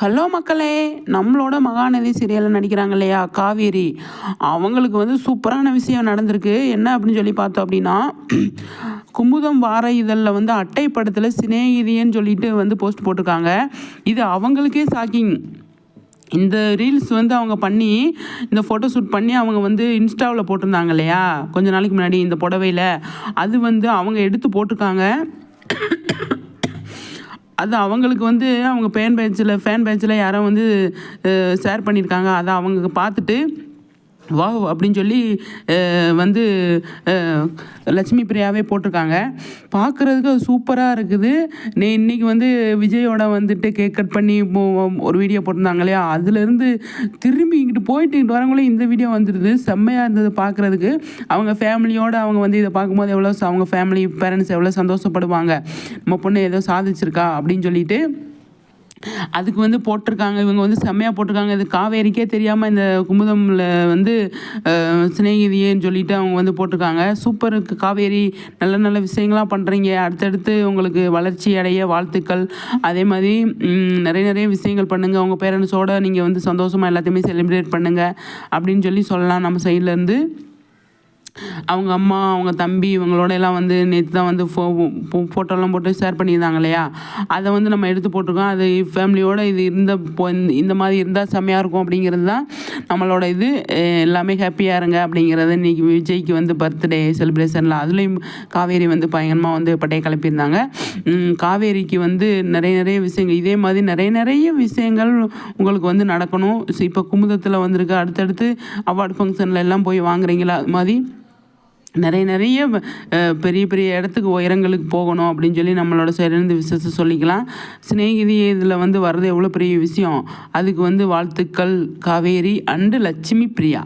Hello மக்களே நம்மளோட மகாநதி சீரியலில் நடிக்கிறாங்க இல்லையா காவேரி. அவங்களுக்கு வந்து சூப்பரான விஷயம் நடந்திருக்கு. என்ன அப்படின்னு சொல்லி பார்த்தோம் அப்படின்னா குமுதம் வார இதழில் வந்து அட்டை படத்தில் சிநேகிதின்னு சொல்லிட்டு வந்து போஸ்ட் போட்டிருக்காங்க. இது அவங்களுக்கே ஷாக்கிங் இந்த ரீல்ஸ் வந்து அவங்க பண்ணி இந்த ஃபோட்டோ ஷூட் பண்ணி அவங்க வந்து இன்ஸ்டாவில் போட்டிருந்தாங்க இல்லையா கொஞ்ச நாளைக்கு முன்னாடி இந்த புடவையில். அது வந்து அவங்க எடுத்து போட்டிருக்காங்க. அது அவங்களுக்கு வந்து அவங்க ஃபேன் பேஜில் ஃபேன் பேஜில் யாரோ வந்து ஷேர் பண்ணியிருக்காங்க அதை அவங்க பார்த்துட்டு வா அப்படின்னு சொல்லி வந்து லட்சுமி பிரியாவே போட்டிருக்காங்க. பார்க்குறதுக்கு அது சூப்பராக இருக்குது. நீ இன்றைக்கி வந்து விஜயோட வந்துட்டு கேக் கட் பண்ணி ஒரு வீடியோ போட்டிருந்தாங்க இல்லையா? அதுலேருந்து திரும்பி இங்கிட்டு போயிட்டு இங்கிட்டு வரவங்களே இந்த வீடியோ வந்துடுது செம்மையாக இருந்தது பார்க்குறதுக்கு. அவங்க ஃபேமிலியோடு அவங்க வந்து இதை பார்க்கும்போது எவ்வளோ அவங்க ஃபேமிலி பேரண்ட்ஸ் எவ்வளோ சந்தோஷப்படுவாங்க. நம்ம பொண்ணு ஏதோ சாதிச்சிருக்கா அப்படின்னு சொல்லிட்டு அதுக்கு வந்து போட்டிருக்காங்க. இவங்க வந்து செம்மையாக போட்டிருக்காங்க. இது காவேரிக்கே தெரியாமல் இந்த குமுதமில் வந்து சிநேகிதியேன்னு சொல்லிட்டு அவங்க வந்து போட்டிருக்காங்க. சூப்பர் காவேரி. நல்ல நல்ல விஷயங்களாக பண்ணுறீங்க அடுத்தடுத்து உங்களுக்கு வளர்ச்சி அடைய வாழ்த்துக்கள். அதே மாதிரி நிறைய நிறைய விஷயங்கள் பண்ணுங்கள் உங்கள் பேரண்ட்ஸோடு நீங்கள் வந்து சந்தோஷமாக எல்லாத்தையுமே செலிப்ரேட் பண்ணுங்கள் அப்படின்னு சொல்லி சொல்லலாம் நம்ம சைட்லேருந்து அவங்க அம்மா அவங்க தம்பி இவங்களோட எல்லாம் வந்து நேற்று தான் வந்து ஃபோ ஃபோ- ஃபோட்டோலாம் போட்டு ஷேர் பண்ணியிருந்தாங்க இல்லையா? அதை வந்து நம்ம எடுத்து போட்டிருக்கோம். அது ஃபேமிலியோடு இது இருந்த இந்த மாதிரி இருந்தால் செம்மையாக இருக்கும் அப்படிங்கிறது தான் நம்மளோட இது. எல்லாமே ஹாப்பியாக இருங்க அப்படிங்கிறது இன்னைக்கு விஜய்க்கு வந்து பர்த்டே செலிப்ரேஷனில் அதுலேயும் காவேரி வந்து பயங்கரமாக வந்து பட்டையை கிளப்பியிருந்தாங்க. காவேரிக்கு வந்து நிறைய நிறைய விஷயங்கள். இதே மாதிரி நிறைய நிறைய விஷயங்கள் உங்களுக்கு வந்து நடக்கணும். இப்போ குமுதத்தில் வந்திருக்கு அடுத்தடுத்து அவார்டு ஃபங்க்ஷனில் எல்லாம் போய் வாங்குறீங்களா? அது மாதிரி நிறைய நிறைய பெரிய பெரிய இடத்துக்கு உயரங்களுக்கு போகணும் அப்படின்னு சொல்லி நம்மளோட சைடுலேருந்து விசேஷம் சொல்லிக்கலாம். சிநேகிதி இதில் வந்து வர்றது எவ்வளோ பெரிய விஷயம்? அதுக்கு வந்து வாழ்த்துக்கள் காவேரி அண்டு லட்சுமி பிரியா.